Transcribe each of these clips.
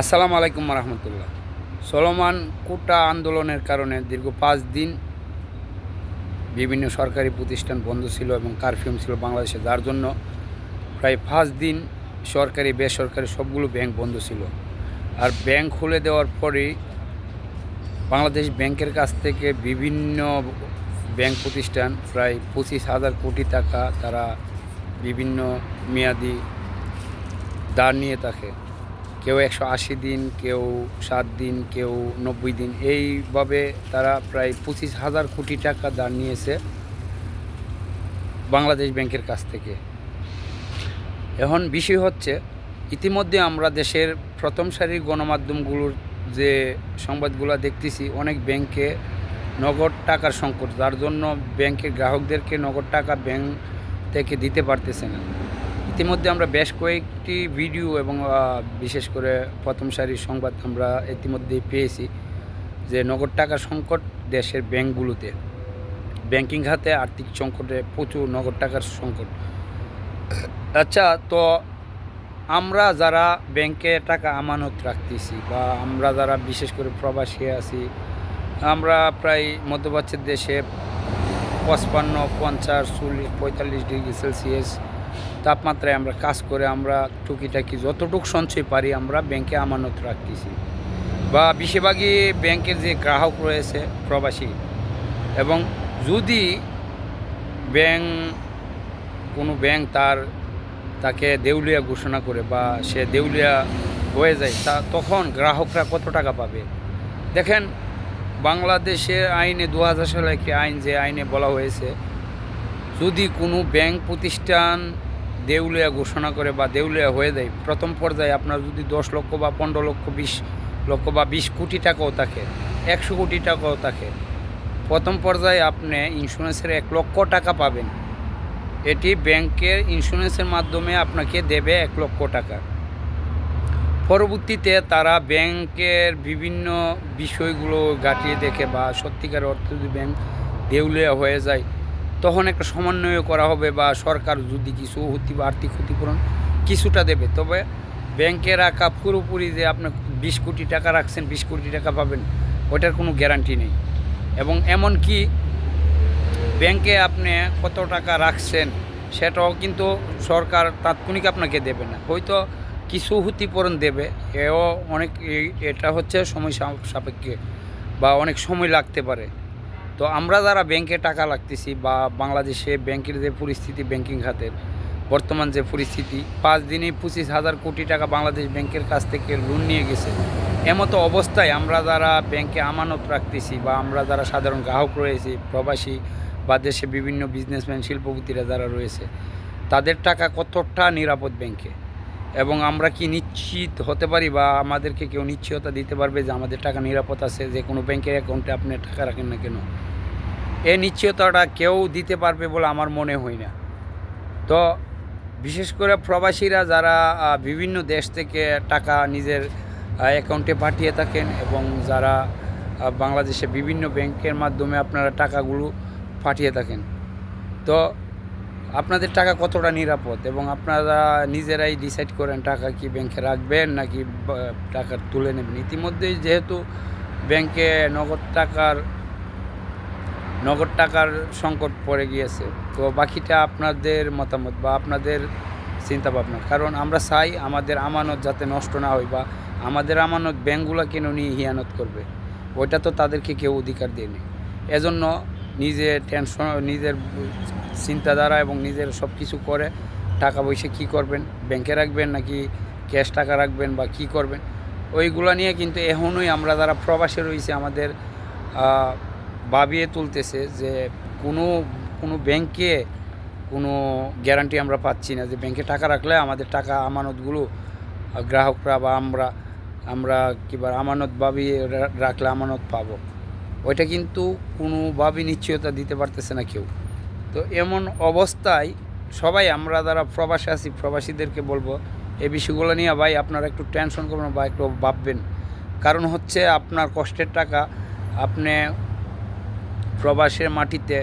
আসসালামু আলাইকুম রহমতুল্লাহ। সলমান কোটা আন্দোলনের কারণে দীর্ঘ পাঁচ দিন বিভিন্ন সরকারি প্রতিষ্ঠান বন্ধ ছিল এবং কারফিউ ছিল বাংলাদেশে, যার জন্য প্রায় পাঁচ দিন সরকারি, বেসরকারি সবগুলো ব্যাংক বন্ধ ছিল। আর ব্যাংক খুলে দেওয়ার পরেই বাংলাদেশ ব্যাংকের কাছ থেকে বিভিন্ন ব্যাংক প্রতিষ্ঠান, প্রায় পঁচিশ হাজার কোটি টাকা তারা বিভিন্ন মেয়াদি দাঁড় নিয়ে থাকে। কেউ একশো আশি দিন, কেউ সাত দিন, কেউ নব্বই দিন। এইভাবে তারা প্রায় পঁচিশ হাজার কোটি টাকা দাঁড় নিয়েছে বাংলাদেশ ব্যাংকের কাছ থেকে। এখন বিষয় হচ্ছে, ইতিমধ্যে আমরা দেশের প্রথম সারির গণমাধ্যমগুলোর যে সংবাদগুলো দেখতেছি, অনেক ব্যাংকে নগদ টাকার সংকট, যার জন্য ব্যাংকের গ্রাহকদেরকে নগদ টাকা ব্যাংক থেকে দিতে পারতেছে না। ইতিমধ্যে আমরা বেশ কয়েকটি ভিডিও এবং বিশেষ করে প্রথম সারির সংবাদ আমরা ইতিমধ্যেই পেয়েছি যে নগদ টাকা সংকট দেশের ব্যাংকগুলোতে। ব্যাংকিং খাতে আর্থিক সংকটে প্রচুর নগদ টাকার সংকট। আচ্ছা তো আমরা যারা ব্যাংকে টাকা আমানত রাখতেছি বা আমরা যারা বিশেষ করে প্রবাসী আছি, আমরা প্রায় মধ্যপ্রাচ্যের দেশে পঁচপান্ন, পঞ্চাশ, চল্লিশ, পঁয়তাল্লিশ ডিগ্রি সেলসিয়াস তাপমাত্রায় আমরা কাজ করে আমরা টুকিটাকি যতটুকু সঞ্চয় পারি আমরা ব্যাংকে আমানত রাখতেছি। বা বেশিরভাগই ব্যাংকের যে গ্রাহক রয়েছে প্রবাসী, এবং যদি ব্যাংক, কোনো ব্যাংক তার, তাকে দেউলিয়া ঘোষণা করে বা সে দেউলিয়া হয়ে যায়, তা তখন গ্রাহকরা কত টাকা পাবে? দেখেন বাংলাদেশের আইনে দু হাজার সালে একটি আইন যে আইনে বলা হয়েছে, যদি কোনো ব্যাংক প্রতিষ্ঠান দেউলিয়া ঘোষণা করে বা দেউলিয়া হয়ে যায়, প্রথম পর্যায়ে আপনার যদি দশ লক্ষ বা পনেরো লক্ষ, বিশ লক্ষ বা বিশ কোটি টাকাও থাকে, একশো কোটি টাকাও থাকে, প্রথম পর্যায়ে আপনি ইন্স্যুরেন্সের এক লক্ষ টাকা পাবেন। এটি ব্যাংকের ইন্স্যুরেন্সের মাধ্যমে আপনাকে দেবে এক লক্ষ টাকা। পরবর্তীতে তারা ব্যাংকের বিভিন্ন বিষয়গুলো গাটিয়ে দেখে বা সত্যিকার অর্থ যদি ব্যাংক দেউলিয়া হয়ে যায় তখন একটা সমন্বয় করা হবে বা সরকার যদি কিছু ক্ষতি বা আর্থিক ক্ষতিপূরণ কিছুটা দেবে। তবে ব্যাংকে রাখা পুরোপুরি যে আপনি বিশ কোটি টাকা রাখছেন, বিশ কোটি টাকা পাবেন ওটার কোনো গ্যারান্টি নেই। এবং এমন কি ব্যাংকে আপনি কত টাকা রাখছেন, সেটাও কিন্তু সরকার তাৎক্ষণিক আপনাকে দেবে না। হয়তো কিছু ক্ষতিপূরণ দেবে, এও অনেক এটা হচ্ছে সময় সাপেক্ষে বা অনেক সময় লাগতে পারে। তো আমরা যারা ব্যাংকে টাকা লাগতেছি বা বাংলাদেশে ব্যাংকের যে পরিস্থিতি ব্যাংকিং খাতের, বর্তমান যে পরিস্থিতি, পাঁচ দিনে পঁচিশ হাজার কোটি টাকা বাংলাদেশ ব্যাংকের কাছ থেকে লোন নিয়ে গেছে। এমতো অবস্থায় আমরা যারা ব্যাংকে আমানত রাখতেছি বা আমরা যারা সাধারণ গ্রাহক রয়েছি, প্রবাসী বা দেশে বিভিন্ন বিজনেসম্যান শিল্পপতিরা যারা রয়েছে, তাদের টাকা কতটা নিরাপদ ব্যাংকে? এবং আমরা কি নিশ্চিত হতে পারি বা আমাদেরকে কেউ নিশ্চয়তা দিতে পারবে যে আমাদের টাকা নিরাপদ আছে, যে কোনো ব্যাংকের অ্যাকাউন্টে আপনি টাকা রাখেন না কেন? এই নিশ্চয়তাটা কেউ দিতে পারবে বলে আমার মনে হয় না। তো বিশেষ করে প্রবাসীরা যারা বিভিন্ন দেশ থেকে টাকা নিজের অ্যাকাউন্টে পাঠিয়ে থাকেন এবং যারা বাংলাদেশে বিভিন্ন ব্যাংকের মাধ্যমে আপনারা টাকাগুলো পাঠিয়ে থাকেন। তো আপনাদের টাকা কতটা নিরাপদ এবং আপনারা নিজেরাই ডিসাইড করেন টাকা কি ব্যাংকে রাখবেন নাকি টাকা তুলে নেবেন? ইতিমধ্যেই যেহেতু ব্যাংকে নগদ টাকার নগদ টাকার সংকট পড়ে গিয়েছে, তো বাকিটা আপনাদের মতামত বা আপনাদের চিন্তা ভাবনা কারণ আমরা চাই আমাদের আমানত যাতে নষ্ট না হয় বা আমাদের আমানত ব্যাংকগুলো কেন নিয়ে হিয়ানত করবে? ওইটা তো তাদেরকে কেউ অধিকার দেয়নি। এজন্য নিজে টেনশন নিজের চিন্তাধারা এবং নিজের সব কিছু করে টাকা পয়সা কী করবেন ব্যাংকে রাখবেন নাকি ক্যাশ টাকা রাখবেন বা কি করবেন, ওইগুলো নিয়ে কিন্তু এখনই আমরা যারা প্রবাসে রয়েছে আমাদের ভাবিয়ে তুলতেছে যে কোনো কোনো ব্যাংকে কোনো গ্যারান্টি আমরা পাচ্ছি না যে ব্যাংকে টাকা রাখলে আমাদের টাকা আমানতগুলো গ্রাহকরা বা আমরা আমরা কিবার আমানত ভাবিয়ে রাখলে আমানত পাবো। ওইটা কিন্তু কোনোভাবেই নিশ্চয়তা দিতে পারতেছে না কেউ। তো এমন অবস্থায় সবাই আমরা যারা প্রবাসী আছি, প্রবাসীদেরকে বলব, এই বিষয়গুলো নিয়ে ভাই আপনারা একটু টেনশন করবেন বা একটু ভাববেন। কারণ হচ্ছে আপনার কষ্টের টাকা আপনি প্রবাসের মাটিতে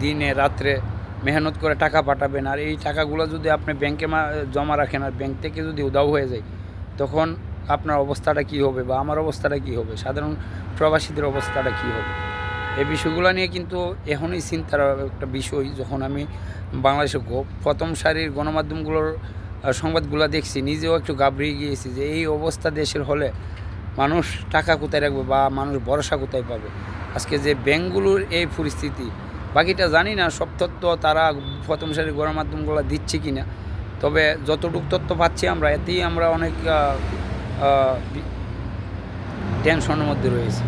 দিনে, রাত্রে মেহনত করে টাকা পাঠাবেন। আর এই টাকাগুলো যদি আপনি ব্যাংকে জমা রাখেন আর ব্যাংক থেকে যদি উদাও হয়ে যায়, তখন আপনার অবস্থাটা কি হবে বা আমার অবস্থাটা কি হবে? সাধারণ প্রবাসীদের অবস্থাটা কি হবে? এই বিষয়গুলো নিয়ে কিন্তু এখনই চিন্তার একটা বিষয় যখন আমি বাংলাদেশে প্রথম সারির গণমাধ্যমগুলোর সংবাদগুলো দেখছি, নিজেও একটু গাবড়িয়ে গিয়েছি যে এই অবস্থা দেশের হলে মানুষ টাকা কোথায় রাখবে বা মানুষ ভরসা কোথায় পাবে? আজকে যে ব্যাঙ্কগুলোর এই পরিস্থিতি, বাকিটা জানি না, সব তথ্য তারা প্রথম সারির গণমাধ্যমগুলো দিচ্ছে কি না তবে যতটুকু তথ্য পাচ্ছি আমরা, এতেই আমরা অনেক টেনশনের মধ্যে রয়েছি।